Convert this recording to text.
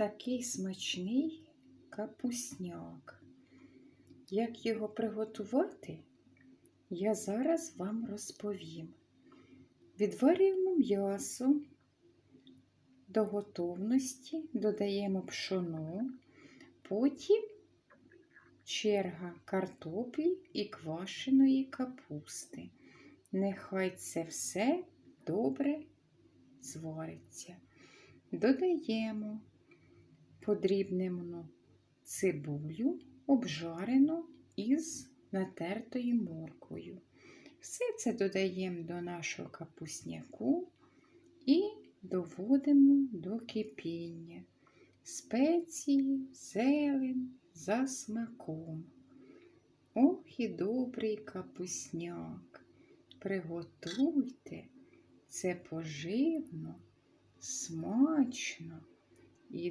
такий смачний капусняк. Як його приготувати, я зараз вам розповім. Відварюємо м'ясо до готовності, додаємо пшоно, потім черга картоплі і квашеної капусти. Нехай це все добре звариться. Додаємо подрібнену цибулю, обжарену із натертою морквою. Все це додаємо до нашого капусняку і доводимо до кипіння. Спеції, зелень за смаком. Ох і добрий капусняк. Приготуйте це поживно, смачно і